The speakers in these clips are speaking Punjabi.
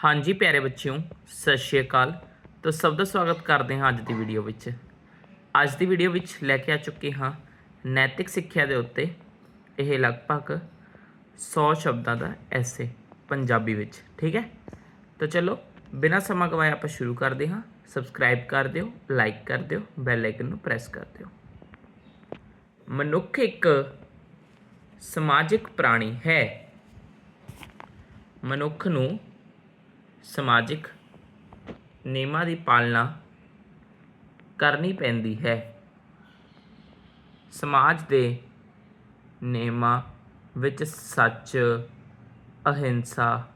ਹਾਂਜੀ ਪਿਆਰੇ ਬੱਚਿਓ, ਸਤਿ ਸ਼੍ਰੀ ਅਕਾਲ। ਤਾਂ ਸਭ ਦਾ ਸਵਾਗਤ ਕਰਦੇ ਹਾਂ ਅੱਜ ਦੀ ਵੀਡੀਓ ਵਿੱਚ। ਅੱਜ ਦੀ ਵੀਡੀਓ ਵਿੱਚ ਲੈ ਕੇ ਆ ਚੁੱਕੇ ਹਾਂ ਨੈਤਿਕ ਸਿੱਖਿਆ ਦੇ ਉੱਤੇ ਇਹ ਲਗਭਗ 100 ਸ਼ਬਦਾਂ ਦਾ ਐਸੇ ਪੰਜਾਬੀ ਵਿੱਚ, ਠੀਕ ਹੈ? ਤਾਂ ਚਲੋ, ਬਿਨਾਂ ਸਮਾਂ ਗਵਾਏ ਆਪਾਂ ਸ਼ੁਰੂ ਕਰਦੇ ਹਾਂ। ਸਬਸਕ੍ਰਾਈਬ ਕਰ ਦਿਓ ਲਾਈਕ ਕਰ ਦਿਓ ਬੈਲ ਆਈਕਨ ਨੂੰ ਪ੍ਰੈਸ ਕਰ ਦਿਓ। ਮਨੁੱਖ ਇੱਕ ਸਮਾਜਿਕ ਪ੍ਰਾਣੀ ਹੈ। ਮਨੁੱਖ ਨੂੰ ਸਮਾਜਿਕ ਨਿਯਮਾਂ ਦੀ ਪਾਲਣਾ ਕਰਨੀ ਪੈਂਦੀ ਹੈ। ਸਮਾਜ ਦੇ ਨਿਯਮਾਂ ਵਿੱਚ ਸੱਚ, ਅਹਿੰਸਾ,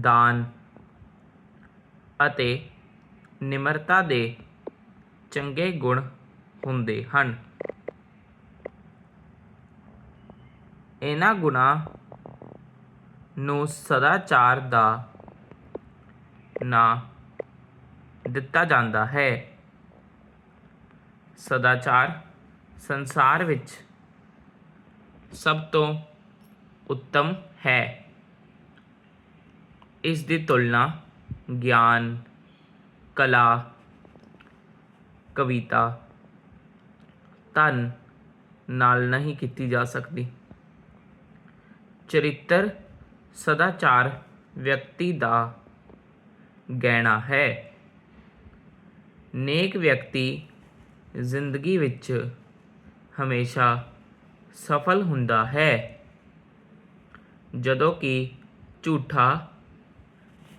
ਦਾਨ ਅਤੇ ਨਿਮਰਤਾ ਦੇ ਚੰਗੇ ਗੁਣ ਹੁੰਦੇ ਹਨ। ਇਹਨਾਂ ਗੁਣਾਂ ਨੂੰ ਸਦਾਚਾਰ ਦਾ ਨਾਂ ਦਿੱਤਾ ਜਾਂਦਾ ਹੈ। ਸਦਾਚਾਰ ਸੰਸਾਰ ਵਿੱਚ ਸਭ ਤੋਂ ਉੱਤਮ ਹੈ। ਇਸ ਦੀ ਤੁਲਨਾ ਗਿਆਨ, ਕਲਾ, ਕਵਿਤਾ, ਧਨ ਨਾਲ ਨਹੀਂ ਕੀਤੀ ਜਾ ਸਕਦੀ। ਚਰਿੱਤਰ ਸਦਾਚਾਰ ਵਿਅਕਤੀ ਦਾ ਗਹਿਣਾ ਹੈ। ਨੇਕ ਵਿਅਕਤੀ ਜ਼ਿੰਦਗੀ ਵਿੱਚ ਹਮੇਸ਼ਾ ਸਫਲ ਹੁੰਦਾ ਹੈ। ਜਦੋਂ ਕਿ ਝੂਠਾ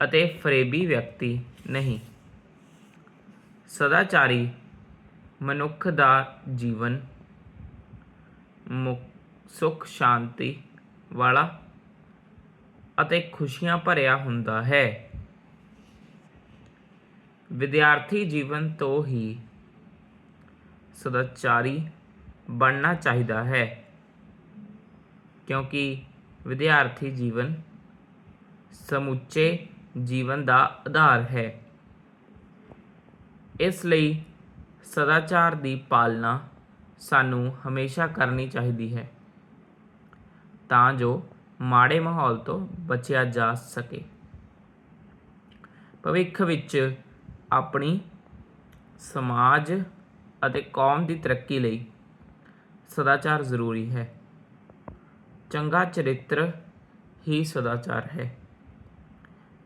ਅਤੇ ਫਰੇਬੀ ਵਿਅਕਤੀ ਨਹੀਂ। ਸਦਾਚਾਰੀ ਮਨੁੱਖ ਦਾ ਜੀਵਨ ਮੁਕ ਸੁਖ, ਸ਼ਾਂਤੀ ਵਾਲਾ ਅਤੇ ਖੁਸ਼ੀਆਂ ਭਰਿਆ ਹੁੰਦਾ ਹੈ। ਵਿਦਿਆਰਥੀ ਜੀਵਨ ਤੋਂ ਹੀ ਸਦਾਚਾਰੀ ਬਣਨਾ ਚਾਹੀਦਾ ਹੈ। ਕਿਉਂਕਿ ਵਿਦਿਆਰਥੀ ਜੀਵਨ ਸਮੁੱਚੇ ਜੀਵਨ ਦਾ ਆਧਾਰ ਹੈ। ਇਸ ਲਈ ਸਦਾਚਾਰ ਦੀ ਪਾਲਣਾ ਸਾਨੂੰ ਹਮੇਸ਼ਾ ਕਰਨੀ ਚਾਹੀਦੀ ਹੈ ਤਾਂ ਜੋ ਮਾੜੇ ਮਾਹੌਲ ਤੋਂ ਬਚਿਆ ਜਾ ਸਕੇ। ਭਵਿੱਖ ਵਿੱਚ ਆਪਣੀ ਸਮਾਜ ਅਤੇ ਕੌਮ ਦੀ ਤਰੱਕੀ ਲਈ ਸਦਾਚਾਰ ਜ਼ਰੂਰੀ ਹੈ। ਚੰਗਾ ਚਰਿੱਤਰ ਹੀ ਸਦਾਚਾਰ ਹੈ।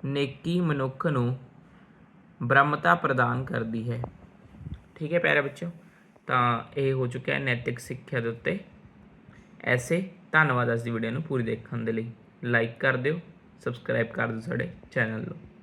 ਨੇਕੀ ਮਨੁੱਖ ਨੂੰ ਬ੍ਰਹਮਤਾ ਪ੍ਰਦਾਨ ਕਰਦੀ ਹੈ। ਠੀਕ ਹੈ ਪਿਆਰੇ ਬੱਚਿਓ, ਤਾਂ ਇਹ ਹੋ ਚੁੱਕਿਆ ਹੈ ਨੈਤਿਕ ਸਿੱਖਿਆ ਦੇ ਉੱਤੇ। ਐਸੇ ਧੰਨਵਾਦ ਅੱਜ ਦੀ ਵੀਡੀਓ ਨੂੰ ਪੂਰੀ ਦੇਖਣ ਦੇ ਲਈ। ਲਾਈਕ ਕਰ ਦਿਓ ਸਬਸਕ੍ਰਾਈਬ ਕਰ ਦਿਓ ਸਾਡੇ ਚੈਨਲ ਨੂੰ।